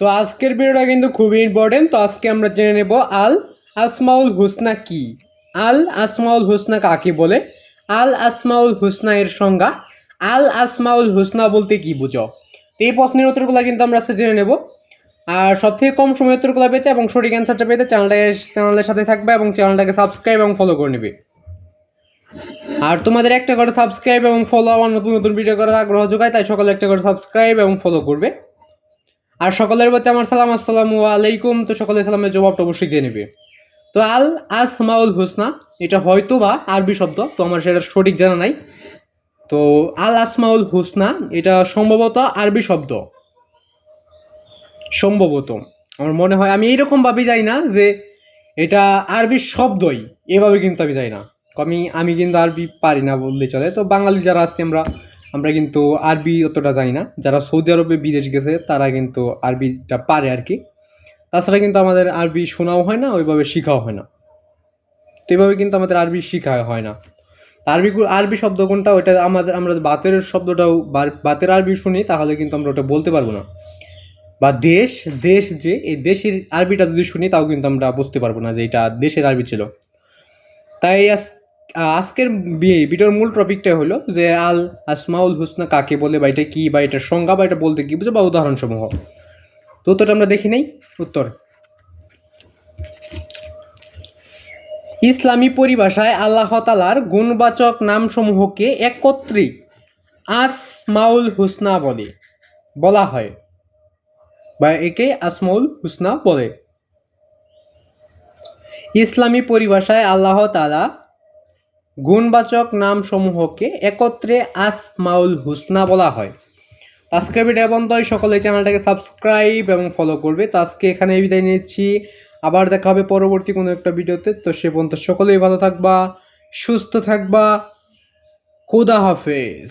তো আজকের ভিডিওটা কিন্তু খুবই ইম্পর্টেন্ট তো আজকে আমরা জেনে নেব আল আসমাউল হুসনা কি? আল আসমাউল হুসনা কাকে বলে? আল আসমাউল হুসনা এর সংজ্ঞা। আল আসমাউল হুসনা বলতে কি বুঝো? তো এই প্রশ্নের উত্তরগুলো কিন্তু আমরা আজকে জেনে নেব। আর সব থেকে কম সময় উত্তরগুলো পেতে এবং সঠিক অ্যান্সারটা পেতে চ্যানেলটাকে চ্যানেলের সাথে থাকবে এবং চ্যানেলটাকে সাবস্ক্রাইব এবং ফলো করে নেবে। আর তোমাদের একটা করে সাবস্ক্রাইব এবং ফলো আমার নতুন নতুন ভিডিও করার আগ্রহ যোগায়, তাই সকলে একটা করে সাবস্ক্রাইব এবং ফলো করবে। আর সকলের প্রতি আমার সালাম, আসসালামু আলাইকুম। তো সকলের সালামের জবাবটা অবশ্যই দিয়ে নেবে। তো আল আসমাউল হুসনা, এটা হয়তো বা আরবি শব্দ, তো আমার সেটা সঠিক জানা নাই। তো আল আসমাউল হুসনা, এটা সম্ভবত আরবি শব্দ। সম্ভবত। আমার মনে হয়, আমি এইরকম ভাবে যাই না যে এটা আরবি শব্দই, এভাবে কিন্তু আমি যাই না। আমি আমি কিন্তু আরবি পারি না বললে চলে। তো বাঙালি যারা আছি, আমরা আমরা কিন্তু আরবি অতটা জানি না। যারা সৌদি আরবে বিদেশ গেছে, তারা কিন্তু আরবিটা পারে আর কি। তাছাড়া কিন্তু আমাদের আরবি শোনাও হয় না, ওইভাবে শেখাও হয় না। তো এইভাবে কিন্তু আমাদের আরবি শেখা হয় না। আরবি আরবি শব্দ কোনটা ওটা আমাদের আমরা বাতের শব্দটাও বাতের আরবি শুনি, তাহলে কিন্তু আমরা ওটা বলতে পারব না। বা দেশ দেশ যে, এই দেশের আরবিটা যদি শুনি, তাও কিন্তু আমরা বুঝতে পারব না যে এটা দেশের আরবি ছিল। তাই আজকের ভিডিওর মূল টপিকটা হলো যে আল আসমাউল হুসনা কাকে বলে বা এটা কী বা এটার সংজ্ঞা বা এটা বলতে কি বুঝো বা উদাহরণ সমূহ তো উত্তরটা আমরা দেখি নেই, উত্তর। ইসলামী পরিভাষায় আল্লাহ তালার গুণবাচক নামসমূহকে একত্রে আসমাউল হুসনা বলে, বলা হয়। বা একে আসমাউল হুসনা বলে। ইসলামী পরিভাষায় আল্লাহ তালা গুণবাচক নাম সমূহকে একত্রে আফ মাউল হুসনা বলা হয়। আজকে ভিডিও পর্যন্ত সকলে চ্যানেলটাকে সাবস্ক্রাইব এবং ফলো করবে। তো আজকে এখানে বিদায় নিচ্ছি। আবার দেখা হবে পরবর্তী কোনো একটা ভিডিওতে। তো সে পর্যন্ত সকলেই ভালো থাকবা, সুস্থ থাকবা। খুদা হাফেজ।